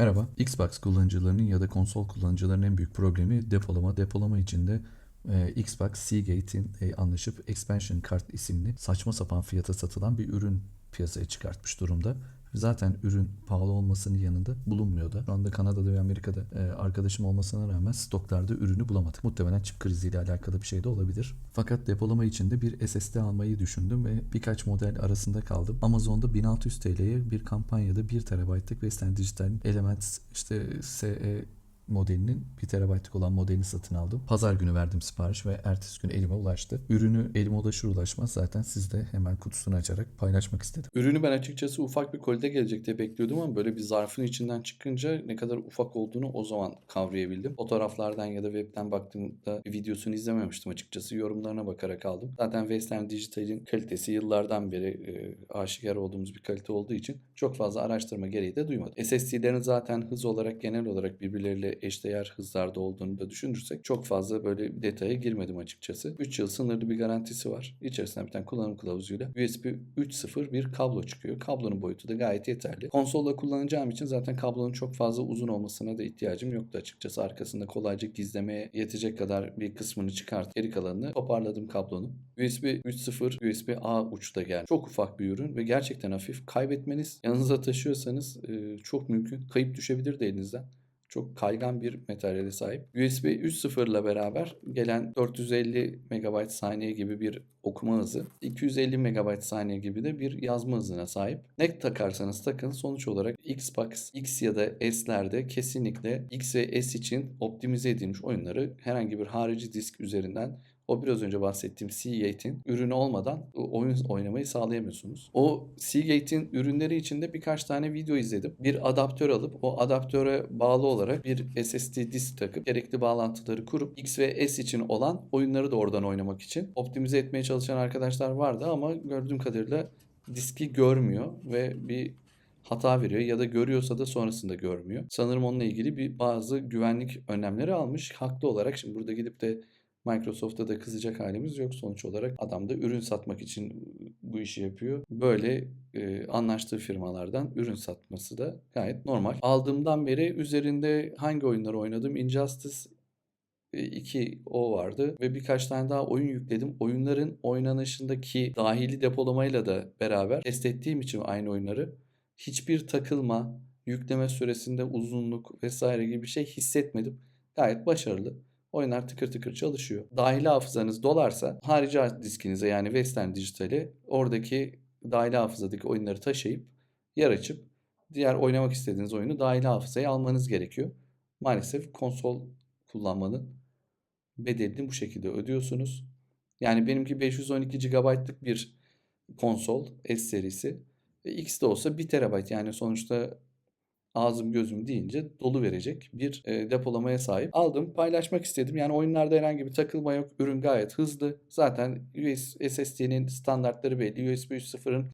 Merhaba. Xbox kullanıcılarının ya da konsol kullanıcılarının en büyük problemi depolama. Depolama içinde e, Xbox Seagate'in e, anlaşıp Expansion Card isimli saçma sapan fiyata satılan bir ürün piyasaya çıkartmış durumda. Zaten ürün pahalı olmasının yanında bulunmuyordu. Şu anda Kanada'da ve Amerika'da e, arkadaşım olmasına rağmen stoklarda ürünü bulamadık. Muhtemelen çip kriziyle alakalı bir şey de olabilir. Fakat depolama için de bir SSD almayı düşündüm ve birkaç model arasında kaldım. Amazon'da 1600 TL'ye bir kampanyada 1 TB'lık Western Digital'in Elements işte SE modelinin 1 TB'lık olan modelini satın aldım. Pazar günü verdim sipariş ve ertesi gün elime ulaştı. Ürünü elime ulaşır ulaşmaz zaten sizde hemen kutusunu açarak paylaşmak istedim. Ürünü ben açıkçası ufak bir kolide gelecek diye bekliyordum ama böyle bir zarfın içinden çıkınca ne kadar ufak olduğunu o zaman kavrayabildim. Fotoğraflardan ya da webten baktığımda videosunu izlememiştim açıkçası. Yorumlarına bakarak aldım. Zaten Western Digital'in kalitesi yıllardan beri e, aşikar olduğumuz bir kalite olduğu için çok fazla araştırma gereği de duymadım. SSD'lerin zaten hız olarak genel olarak birbirleriyle eşdeğer hızlarda olduğunu da düşünürsek çok fazla böyle detaya girmedim açıkçası. 3 yıl sınırlı bir garantisi var. İçerisinden bir tane kullanım kılavuzuyla USB 3.0 bir kablo çıkıyor. Kablonun boyutu da gayet yeterli. Konsolda kullanacağım için zaten kablonun çok fazla uzun olmasına da ihtiyacım yoktu açıkçası. Arkasında kolayca gizlemeye yetecek kadar bir kısmını çıkart. Geri kalanını toparladım kablonu. USB 3.0 USB A uçta geldi. Çok ufak bir ürün ve gerçekten hafif. Kaybetmeniz yanınıza taşıyorsanız e, çok mümkün. Kayıp düşebilir de elinizden çok kaygan bir materyale sahip. USB 3.0 ile beraber gelen 450 MB saniye gibi bir okuma hızı, 250 MB saniye gibi de bir yazma hızına sahip. Ne takarsanız takın sonuç olarak Xbox X ya da S'lerde kesinlikle X ve S için optimize edilmiş oyunları herhangi bir harici disk üzerinden o biraz önce bahsettiğim Seagate'in ürünü olmadan oyun oynamayı sağlayamıyorsunuz. O Seagate'in ürünleri içinde birkaç tane video izledim. Bir adaptör alıp o adaptöre bağlı olarak bir SSD disk takıp gerekli bağlantıları kurup X ve S için olan oyunları da oradan oynamak için optimize etmeye çalışan arkadaşlar vardı ama gördüğüm kadarıyla diski görmüyor ve bir hata veriyor ya da görüyorsa da sonrasında görmüyor. Sanırım onunla ilgili bir bazı güvenlik önlemleri almış. Haklı olarak şimdi burada gidip de Microsoft'a da kızacak halimiz yok. Sonuç olarak adam da ürün satmak için bu işi yapıyor. Böyle e, anlaştığı firmalardan ürün satması da gayet normal. Aldığımdan beri üzerinde hangi oyunları oynadım? Injustice 2 o vardı ve birkaç tane daha oyun yükledim. Oyunların oynanışındaki dahili depolamayla da beraber test ettiğim için aynı oyunları hiçbir takılma, yükleme süresinde uzunluk vesaire gibi bir şey hissetmedim. Gayet başarılı. Oyunlar tıkır tıkır çalışıyor. Dahili hafızanız dolarsa harici diskinize yani Western Digital'e oradaki dahili hafızadaki oyunları taşıyıp yer açıp diğer oynamak istediğiniz oyunu dahili hafızaya almanız gerekiyor. Maalesef konsol kullanmanın bedelini bu şekilde ödüyorsunuz. Yani benimki 512 GB'lık bir konsol S serisi. E, X de olsa 1 TB yani sonuçta ağzım gözüm deyince dolu verecek bir e, depolamaya sahip. Aldım paylaşmak istedim. Yani oyunlarda herhangi bir takılma yok. Ürün gayet hızlı. Zaten US SSD'nin standartları belli. USB 3.0'ın